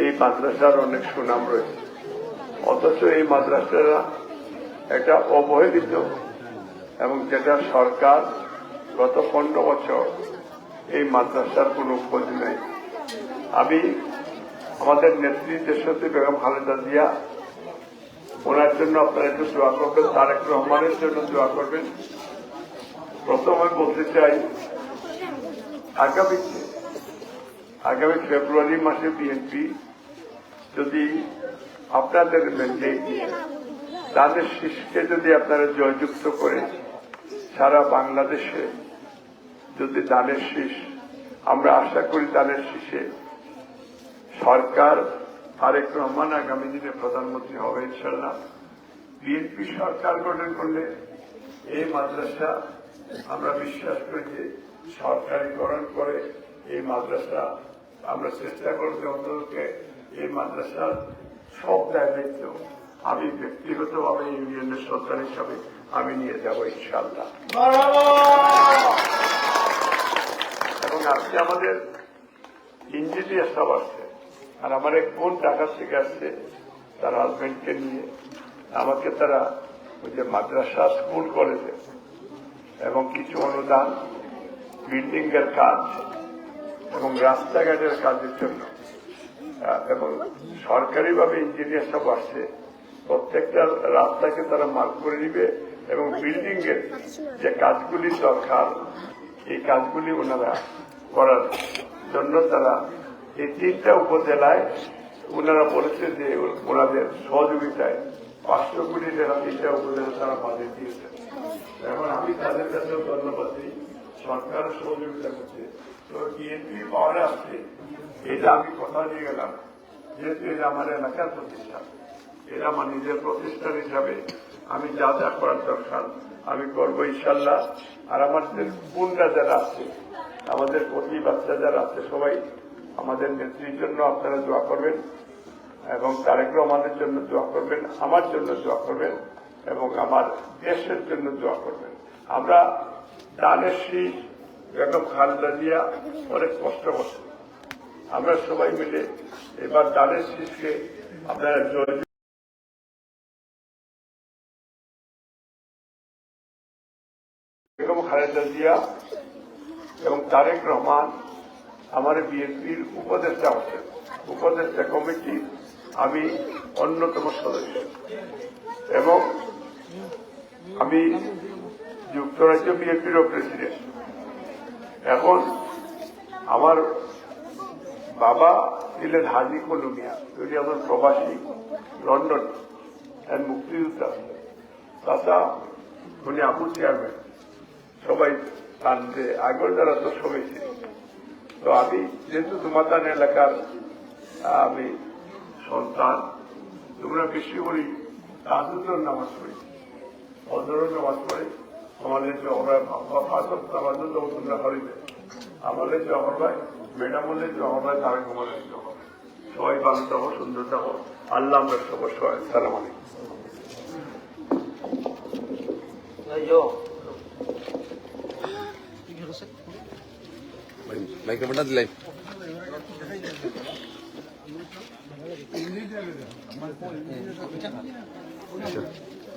এই মাদ্রাসার অনেক সুনাম রয়েছে। অথচ এই মাদ্রাসারা একটা অবহেলিত এবং যেটা সরকার গত পনেরো বছর এই মাদ্রাসার কোনো খোঁজ নেই। আমি আমাদের নেত্রী দেশত্রী বেগম খালেদা জিয়া, ওনার জন্য আপনারা একটু দোয়া করবেন, তারেক রহমানের জন্য দোয়া করবেন। প্রথমে বলতে চাই, আগামীতে আগামী ফেব্রুয়ারি মাসে বিএনপি যদি আপনাদের ম্যান্ডেট তাদের শীষকে যদি আপনারা জয়যুক্ত করে সারা বাংলাদেশে যদি দানের শীষ আমরা আশা করি দানের শীষে সরকার তারেক রহমান আগামী দিনে প্রধানমন্ত্রী হবে ইনশাল্লাহ বিএনপি সরকার গঠন করলে এই মাদ্রাসা, আমরা বিশ্বাস করি যে সরকারিকরণ করে এই মাদ্রাসা। আমরা চেষ্টা করতে অন্ততকে এই মাদ্রাসার সব দায়িত্ব আমি ব্যক্তিগতভাবে ইউনিয়নের সরকার হিসাবে আমি নিয়ে যাব ইনশাল্লাহ এবং আজকে আমাদের ইঞ্জিনিয়ার সব আসছে আর আমার এক বোন ঢাকা থেকে আসছে তার হাজবেন্ডকে নিয়ে। আমাকে তারা ওই যে মাদ্রাসা স্কুল কলেজে এবং কিছু অনুদান বিল্ডিং এর কাজ এবং রাস্তাঘাটের কাজের জন্য। এবং সরকারিভাবে ইঞ্জিনিয়ার সব আসছে প্রত্যেকটা রাস্তাকে তারা মার্ক করে দিবে এবং বিল্ডিং এর যে কাজগুলি দরকার, এই কাজগুলি ওনারা করার জন্য তারা এই তিনটা উপজেলায় ওনারা বলেছে যে ওনাদের সহযোগিতায় পাঁচশো কোটি টাকা তিনটা উপজেলা তারা বাজেট দিয়েছেন এখন আমি তাদের কাছেও ধন্যবাদ সরকার সহযোগিতা করছে। তো বিএনপি পাওয়ারে আসছে। এটা আমি কথা দিয়ে গেলাম। যেহেতু এটা আমার এলাকার প্রতিষ্ঠান, এটা আমার নিজের প্রতিষ্ঠান হিসাবে আমি যা যা করার দরকার আমি করব ইনশাল্লাহ। আর আমাদের বোনরা যারা আছে, আমাদের প্রতি বাচ্চা যারা আছে, সবাই আমাদের নেত্রীর জন্য আপনারা দোয়া করবেন এবং তারেক রহমানের জন্য দোয়া করবেন, আমার জন্য দোয়া করবেন এবং আমার দেশের জন্য দোয়া করবেন। আমরা দানের শীষ, বেগম খালেদা জিয়া, অনেক কষ্ট করছি। আমরা সবাই মিলে এবার দানের শীষকে আপনারা জয় বেগম খালেদা জিয়া এবং তারেক রহমান আমার বিএনপির উপদেষ্টা আছেন। উপদেষ্টা কমিটি আমি অন্যতম সদস্য। এবং আমি যুক্তরাজ্য বিএনপিরও প্রেসিডেন্ট এখন আমার বাবা ছিলেন হাজি কলুমিয়া। উনি আমার প্রবাসী, লন্ডন এন্ড মুক্তিযোদ্ধা। তাতা, উনি আবু চেয়ারম্যান। সবাই জানতে আগের যারা তো সবাই ছিল। তো আমি যেহেতু তোমাদান এলাকার, আমি সন্তান, তোমরা বেশি করি তাজুদ্দর নামাজ পড়ি অজর নামাজ পড়ি। আমাদেরকে ওরা পাঁচক আমার জন্য ওষুধরা হরিবে আমাদের যে আমার ভাই ম্যাডাম বললে যে আমার ভাই তারা সবাই ভালো থাকো সুন্দর থাকো। আল্লাহ আমরা সবাই সালাম